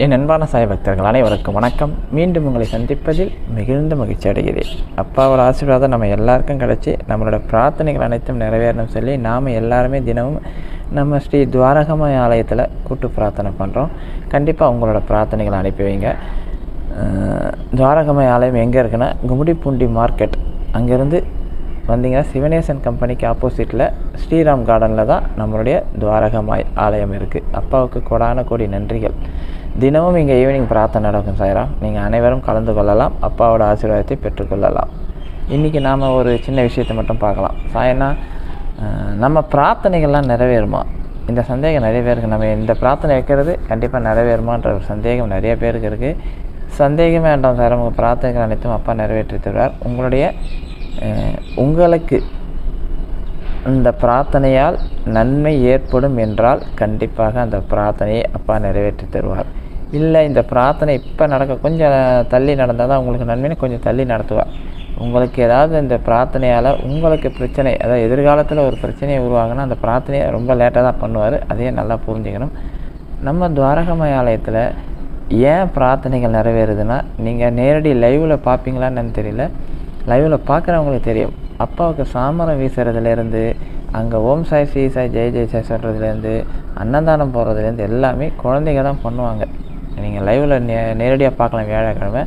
என் அன்பான சாய பக்தர்கள் அனைவருக்கும் வணக்கம். மீண்டும் உங்களை சந்திப்பதில் மிகுந்த மகிழ்ச்சி அடைகிறேன். அப்பாவோட ஆசீர்வாதம் நம்ம எல்லாருக்கும் கிடச்சி நம்மளோட பிரார்த்தனைகள் அனைத்தும் நிறைவேறணும் சொல்லி நாம் எல்லாருமே தினமும் நம்ம ஸ்ரீ துவாரகமாய் ஆலயத்தில் கூட்டு பிரார்த்தனை பண்ணுறோம் கண்டிப்பாக உங்களோட பிரார்த்தனைகளை அனுப்பி வைங்க. துவாரகமய துவாரகமாய் ஆலயம் எங்கே இருக்குன்னா கும்மிடிப்பூண்டி மார்க்கெட். அங்கேருந்து வந்தீங்கன்னா சிவனேசன் கம்பெனிக்கு ஆப்போசிட்டில் ஸ்ரீராம் கார்டனில் தான் நம்மளுடைய துவாரகமாய் ஆலயம் இருக்குது அப்பாவுக்கு கொடான கோடி நன்றிகள். தினமும் இங்கே ஈவினிங் பிரார்த்தனை நடக்கும் சாய்ராம் நீங்கள் அனைவரும் கலந்து கொள்ளலாம். அப்பாவோட ஆசீர்வாதத்தை பெற்றுக்கொள்ளலாம். இன்றைக்கி நாம் ஒரு சின்ன விஷயத்தை மட்டும் பார்க்கலாம். சாயனா நம்ம பிரார்த்தனைகள்லாம் நிறைவேறுமா? இந்த சந்தேகம் நிறைய பேருக்கு நம்ம இந்த பிரார்த்தனை வைக்கிறது கண்டிப்பாக நிறைவேறுமான்ற ஒரு சந்தேகம் நிறைய பேருக்கு இருக்குது சந்தேகமே வேண்டாம் சார் உங்கள் பிரார்த்தனைகள் அனைத்தும் அப்பா நிறைவேற்றி தருவார். உங்களுடைய உங்களுக்கு இந்த பிரார்த்தனையால் நன்மை ஏற்படும் என்றால் கண்டிப்பாக அந்த பிரார்த்தனையை அப்பா நிறைவேற்றி தருவார். இல்லை இந்த பிரார்த்தனை இப்போ நடக்க கொஞ்சம் தள்ளி நடந்தால் தான் உங்களுக்கு நன்மைன்னு கொஞ்சம் தள்ளி நடத்துவார் உங்களுக்கு ஏதாவது இந்த பிரார்த்தனையால் உங்களுக்கு பிரச்சனை அதாவது எதிர்காலத்தில் ஒரு பிரச்சனையை உருவாகுனா அந்த பிரார்த்தனையை ரொம்ப லேட்டாக தான் பண்ணுவார். அதையே நல்லா புரிஞ்சுக்கணும். நம்ம துவாரகமய ஆலயத்தில் ஏன் பிரார்த்தனைகள் நிறைவேறுதுன்னா நீங்கள் நேரடி லைவில் பார்ப்பீங்களான்னு தெரியல. லைவில் பார்க்குறவங்களுக்கு தெரியும். அப்பாவுக்கு சாமரம் வீசுறதுலேருந்து அங்கே ஓம் சாய் ஸ்ரீ சாய் ஜெய் ஜெய் சாய் சொல்கிறதுலேருந்து அன்னதானம் போகிறதுலேருந்து எல்லாமே குழந்தைங்க தான் பண்ணுவாங்க. நீங்கள் லைவில் நே நேரடியாக பார்க்கலாம் வியாழக்கிழமை.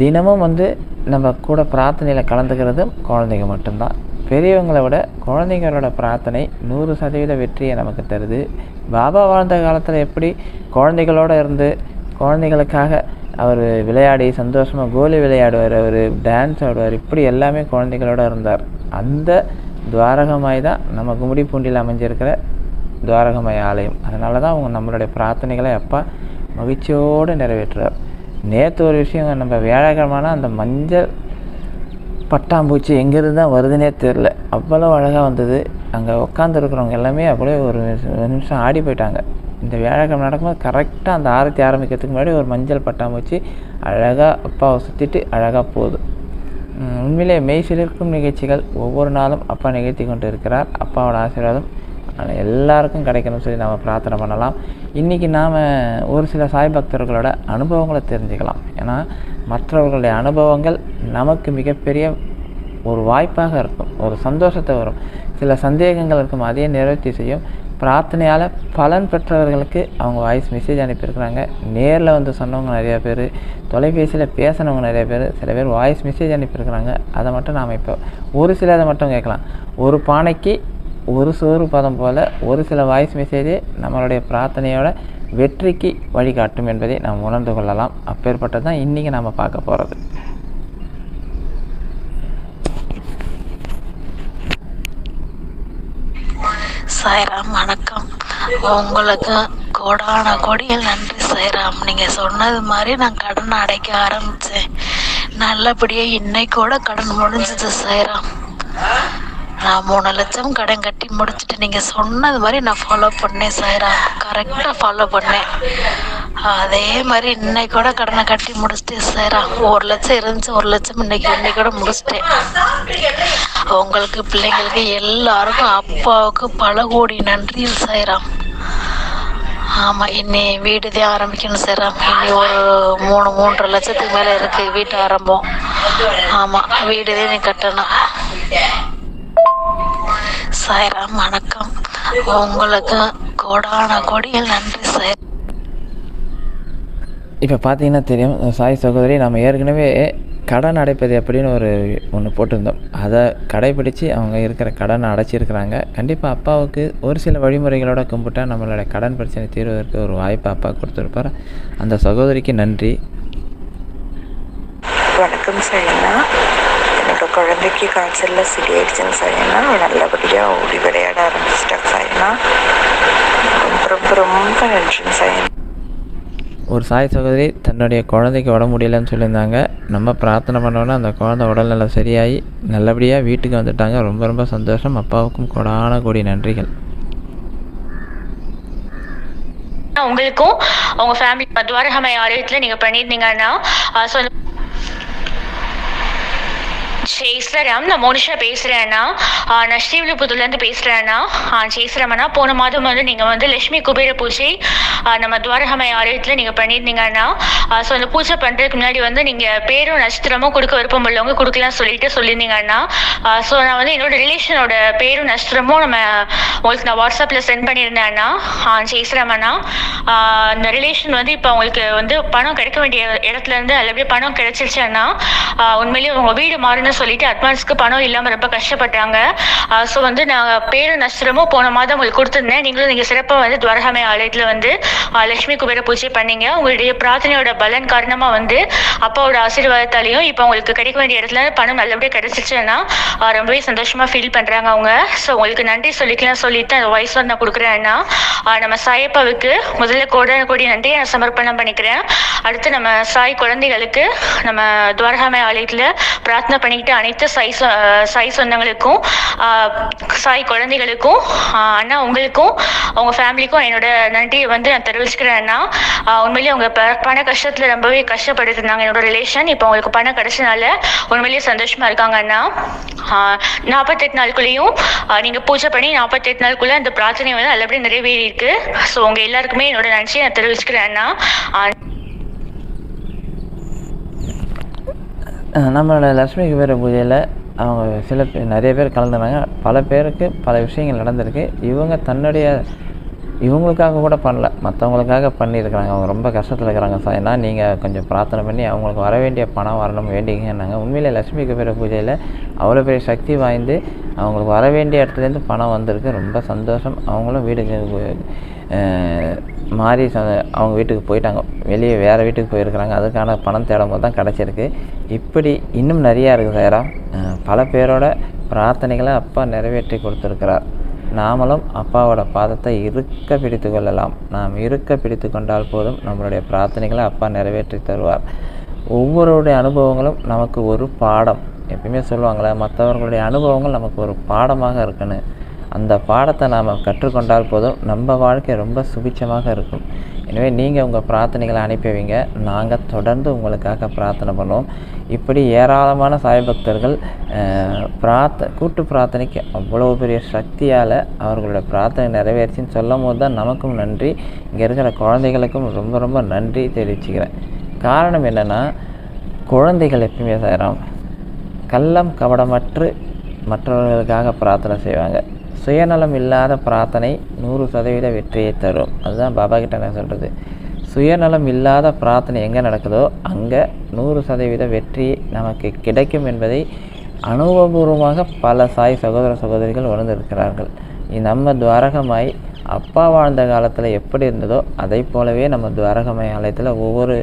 தினமும் வந்து நம்ம கூட பிரார்த்தனையில் கலந்துக்கிறதும் குழந்தைங்க மட்டும்தான். பெரியவங்களை விட குழந்தைங்களோட பிரார்த்தனை நூறு சதவீத வெற்றியை நமக்கு தருது. பாபா வாழ்ந்த காலத்தில் எப்படி குழந்தைகளோட இருந்து குழந்தைகளுக்காக அவர் விளையாடி சந்தோஷமாக கோலி விளையாடுவார் அவர் டான்ஸ் ஆடுவார் இப்படி எல்லாமே குழந்தைகளோட இருந்தார். அந்த துவாரகமாய் தான் நம்ம கும்மிடிப்பூண்டியில் அமைஞ்சிருக்கிற துவாரகமய ஆலயம். அதனால தான் அவங்க நம்மளுடைய பிரார்த்தனைகளை அப்போ மகிழ்ச்சியோடு நிறைவேற்றுறார். நேற்று ஒரு விஷயம் நம்ம வியாழக்கிழமைனா அந்த மஞ்சள் பட்டாம்பூச்சி எங்கேருந்து தான் வருதுன்னே தெரில அவ்வளோ அழகாக வந்தது. அங்கே உட்காந்துருக்குறவங்க எல்லாமே அப்படியே ஒரு நிமிஷம் ஆடி போயிட்டாங்க. இந்த வியாழக்கிழமை நடக்கும்போது கரெக்டாக அந்த ஆரத்தி ஆரம்பிக்கிறதுக்கு முன்னாடி ஒரு மஞ்சள் பட்டாம்பூச்சி அழகாக அப்பாவை சுற்றிட்டு அழகாக போகுது. உண்மையிலே மெய்சிலிருக்கும் நிகழ்ச்சிகள் ஒவ்வொரு நாளும் அப்பா நிகழ்த்தி கொண்டு இருக்கிறார். அப்பாவோட ஆசீர்வாதம் ஆனால் எல்லாருக்கும் கிடைக்கணும்னு சொல்லி நம்ம பிரார்த்தனை பண்ணலாம். இன்றைக்கி நாம் ஒரு சில சாய் பக்தர்களோட அனுபவங்களை தெரிஞ்சுக்கலாம். ஏன்னா மற்றவர்களுடைய அனுபவங்கள் நமக்கு மிகப்பெரிய ஒரு வாய்ப்பாக இருக்கும். ஒரு சந்தோஷத்தை வரும். சில சந்தேகங்கள் இருக்கும். அதையே நிறைவேற்றி செய்யும். பிரார்த்தனையால் பலன் பெற்றவர்களுக்கு அவங்க வாய்ஸ் மெசேஜ் அனுப்பியிருக்கிறாங்க. நேரில் வந்து சொன்னவங்க நிறையா பேர் தொலைபேசியில் பேசினவங்க நிறைய பேர் சில பேர் வாய்ஸ் மெசேஜ் அனுப்பியிருக்கிறாங்க. அதை மட்டும் நாம் இப்போ ஒரு சிலதை மட்டும் கேட்கலாம். ஒரு பானைக்கு ஒரு சோறு பதம் போல் ஒரு சில வாய்ஸ் மெசேஜே நம்மளுடைய பிரார்த்தனையோட வெற்றிக்கு வழிகாட்டும் என்பதை நாம் உணர்ந்து கொள்ளலாம். அப்பேற்பட்டது தான் இன்றைக்கி நாம் பார்க்க போகிறது சாய்ராம் வணக்கம். உங்களுக்கு கோடான கொடியில் நன்றி சாய்ராம். நீங்கள் சொன்னது மாதிரி நான் கடன் அடைக்க ஆரம்பித்தேன் நல்லபடியாக இன்னைக்கூட கடன் முடிஞ்சது சாய்ராம். நான் மூணு லட்சம் கடன் கட்டி முடிச்சுட்டு நீங்கள் சொன்னது மாதிரி நான் ஃபாலோ பண்ணேன் சாயரா கரெக்டாக ஃபாலோ பண்ணேன். அதே மாதிரி இன்னைக்கு கூட கடனை கட்டி முடிச்சிட்டேன் சாயரா ஒரு லட்சம் இருந்துச்சு ஒரு லட்சம் இன்னைக்கு இன்னைக்கு கூட முடிச்சிட்டேன். உங்களுக்கு பிள்ளைங்களுக்கு எல்லாருக்கும் அப்பாவுக்கு பல கோடி நன்றி சாயரா ஆமாம் இன்னி வீடு தான் ஆரம்பிக்கணும் சார் இன்னி ஒரு மூணு மூன்றரை லட்சத்துக்கு மேலே இருக்குது வீட்டு ஆரம்பம். ஆமாம் வீடு தான் நீ கட்டணும். சாய்ராம் வணக்கம். உங்களுக்கு கோடான கோடியில் நன்றி சார் இப்போ பார்த்தீங்கன்னா தெரியும் சாய் சகோதரி நம்ம ஏற்கனவே கடன் அடைப்பது எப்படின்னு ஒரு ஒன்று போட்டிருந்தோம். அதை கடைபிடித்து அவங்க இருக்கிற கடனை அடைச்சிருக்கிறாங்க. கண்டிப்பாக அப்பாவுக்கு ஒரு சில வழிமுறைகளோட கும்பிட்டா நம்மளோட கடன் பிரச்சனை தீர்வதற்கு ஒரு வாய்ப்பு அப்பா கொடுத்துருப்பார். அந்த சகோதரிக்கு நன்றி வணக்கம் சைனா என்னோட குழந்தைக்கு காய்ச்சலில் சரியாயிடுச்சுன்னு சைனா நல்லபடியாக ஓடி விளையாட ஆரம்பிச்சிட்டா சைனா ரொம்ப ரொம்ப ரொம்ப நன்றி சைனா. ஒரு சாய் சகோதரி தன்னுடைய குழந்தைக்கு உடம்பு முடியலன்னு சொல்லியிருந்தாங்க. நம்ம பிரார்த்தனை பண்ணோன்னா அந்த குழந்தை உடல்நலம் சரியாகி நல்லபடியாக வீட்டுக்கு வந்துட்டாங்க. ரொம்ப ரொம்ப சந்தோஷம். அப்பாவுக்கும் கொடான கோடி நன்றிகள். உங்களுக்கும் உங்க ஃபேமிலி துவாரகமை ஆலயத்துல நீங்க பண்ணியிருந்தீங்கன்னா ஸோ நான் மோனிஷா பேசுறேன்னா நான் ஸ்ரீவில்லிபுத்தூர்ல இருந்து பேசுறேன்னா ஜெய் போன மாதம் வந்து நீங்க வந்து லட்சுமி குபேர பூஜை நம்ம துவாரகமை ஆலயத்துல நீங்க பண்ணியிருந்தீங்கன்னா ஸோ அந்த பூஜை பண்றதுக்கு முன்னாடி வந்து நீங்க பேரும் நட்சத்திரமும் கொடுக்க விருப்பம் உள்ளவங்க கொடுக்கலாம் சொல்லிட்டு சொல்லியிருந்தீங்கன்னா ஸோ நான் வந்து என்னோட ரிலேஷனோட பேரும் நட்சத்திரமும் நம்ம உங்களுக்கு நான் வாட்ஸ்அப்ல சென்ட் பண்ணியிருந்தேன்னா ஜெய் அந்த ரிலேஷன் வந்து இப்போ உங்களுக்கு வந்து பணம் கிடைக்க வேண்டிய இடத்துல இருந்து நல்லபடியாக பணம் கிடைச்சிருச்சுன்னா உண்மையிலேயே உங்க வீடு மாறுன்னு சொல்லிட்டு அட்வான்ஸ்க்கு பணம் இல்லாம ரொம்ப கஷ்டப்பட்டாங்க. ஸோ வந்து நான் பேரு நஷ்டமும் போன மாதம் உங்களுக்கு கொடுத்துருந்தேன். நீங்களும் நீங்க சிறப்பாக வந்து துவாரகாமை ஆலயத்துல வந்து லட்சுமி குபேர பூஜை பண்ணீங்க. உங்களுடைய பிரார்த்தனையோட பலன் காரணமா வந்து அப்பாவோட ஆசீர்வாதத்தாலையும் இப்போ உங்களுக்கு கிடைக்க வேண்டிய இடத்துல பணம் நல்லபடியாக கிடைச்சிச்சுன்னா ரொம்பவே சந்தோஷமா ஃபீல் பண்றாங்க அவங்க. ஸோ உங்களுக்கு நன்றி சொல்லிக்கலாம். சொல்லிட்டு அந்த வாய்ஸ் வந்து நான் கொடுக்குறேன்னா நம்ம சாயப்பாவுக்கு முதல்ல கோடான கோடி நன்றியை நான் சமர்ப்பணம் பண்ணிக்கிறேன். அடுத்து நம்ம சாய் குழந்தைகளுக்கு நம்ம துவாரகாமை ஆலயத்தில் பிரார்த்தனை பண்ணிக்கிட்டு அனைத்து சாய் சொ- சாய் சொந்தங்களுக்கும் சாய் குழந்தைகளுக்கும் அண்ணா உங்களுக்கும் அவங்க ஃபேமிலிக்கும் என்னோட நன்றியை வந்து நான் தெரிவிச்சுக்கிறேன் அண்ணா. உண்மையிலேயே அவங்க ப- பண கஷ்டத்தில் ரொம்பவே கஷ்டப்பட்டு இருந்தாங்க என்னோட ரிலேஷன் இப்போ அவங்களுக்கு பணம் கிடைச்சனால உண்மையிலேயே சந்தோஷமா இருக்காங்க அண்ணா. நாற்பத்தெட்டு நாளுக்குள்ளேயும் நீங்கள் நீங்க பூஜை பண்ணி நாற்பத்தெட்டு நாளுக்குள்ள அந்த பிரார்த்தனை வந்து நல்லபடியாக நிறைவேறி இருக்கு ஸோ உங்க எல்லாருக்குமே என்னோட நன்றியை நான் தெரிவிச்சுக்கிறேன் அண்ணா. நம்மளோட லட்சுமி குபேர பூஜையில் அவங்க சில பேர் நிறைய பேர் கலந்துனாங்க பல பேருக்கு பல விஷயங்கள் நடந்திருக்கு. இவங்க தன்னுடைய இவங்களுக்காக கூட பண்ணல. மற்றவங்களுக்காக பண்ணியிருக்கிறாங்க. அவங்க ரொம்ப கஷ்டத்தில் இருக்கிறாங்க. சார் ஏன்னா நீங்கள் கொஞ்சம் பிரார்த்தனை பண்ணி அவங்களுக்கு வர வேண்டிய பணம் வரணும் வேண்டிங்கன்னாங்க உண்மையிலே லட்சுமி குபேர பூஜையில் அவ்வளோ பெரிய சக்தி வாய்ந்து அவங்களுக்கு வர வேண்டிய இடத்துலேருந்து பணம் வந்திருக்கு. ரொம்ப சந்தோஷம். அவங்களும் வீடுக்கு மாறி அவங்க வீட்டுக்கு போயிட்டாங்க. வெளியே வேறு வீட்டுக்கு போயிருக்கிறாங்க. அதுக்கான பணம் தேடும் போது தான் கிடச்சிருக்கு. இப்படி இன்னும் நிறையா இருக்குது சாரா பல பேரோட பிரார்த்தனைகளை அப்பா நிறைவேற்றி கொடுத்துருக்கிறார். நாமளும் அப்பாவோட பாதத்தை இருக்க பிடித்து கொள்ளலாம். நாம் இருக்க பிடித்து கொண்டால் போதும் நம்மளுடைய பிரார்த்தனைகளை அப்பா நிறைவேற்றி தருவார். ஒவ்வொருடைய அனுபவங்களும் நமக்கு ஒரு பாடம். எப்பயுமே சொல்லுவாங்களே மற்றவர்களுடைய அனுபவங்கள் நமக்கு ஒரு பாடமாக இருக்குன்னு அந்த பாடத்தை நாம் கற்றுக்கொண்டால் போதும். நம்ம வாழ்க்கை ரொம்ப சுபிச்சமாக இருக்கும். எனவே நீங்கள் உங்கள் பிரார்த்தனைகளை அனுப்பி வைங்க. நாங்கள் தொடர்ந்து உங்களுக்காக பிரார்த்தனை பண்ணுவோம். இப்படி ஏராளமான சாய் பக்தர்கள் பிரார்த்த கூட்டு பிரார்த்தனைக்கு அவ்வளோ பெரிய சக்தியால் அவர்களோட பிரார்த்தனை நிறைவேறிச்சின்னு சொல்லும் போது தான் நமக்கும் நன்றி. இங்கே இருக்கிற குழந்தைகளுக்கும் ரொம்ப ரொம்ப நன்றி தெரிவிச்சுக்கிறேன். காரணம் என்னென்னா குழந்தைகள் எப்பயுமே செய்கிறோம் கள்ளம் கபடமற்று மற்றவர்களுக்காக பிரார்த்தனை செய்வாங்க. சுயநலம் இல்லாத பிரார்த்தனை நூறு சதவீத வெற்றியை தரும். அதுதான் பாபா கிட்ட நான் சொல்கிறது சுயநலம் இல்லாத பிரார்த்தனை எங்கே நடக்குதோ அங்கே நூறு சதவீத வெற்றி நமக்கு கிடைக்கும் என்பதை அனுபவபூர்வமாக பல சாய் சகோதர சகோதரிகள் உணர்ந்திருக்கிறார்கள். நம்ம துவாரகமாய் அப்பா வாழ்ந்த காலத்தில் எப்படி இருந்ததோ அதை போலவே நம்ம துவாரகமாய் ஆலயத்தில் ஒவ்வொரு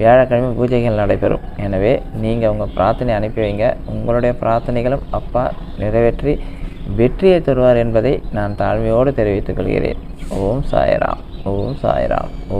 வியாழக்கிழமை பூஜைகள் நடைபெறும். எனவே நீங்கள் உங்கள் பிரார்த்தனை அனுப்பி வைங்க. உங்களுடைய பிரார்த்தனைகளும் அப்பா நிறைவேற்றி வெற்றியை தருவார் என்பதை நான் தாழ்மையோடு தெரிவித்துக் கொள்கிறேன். ஓம் சாய்ராம். ஓம் சாய்ராம். ஓம்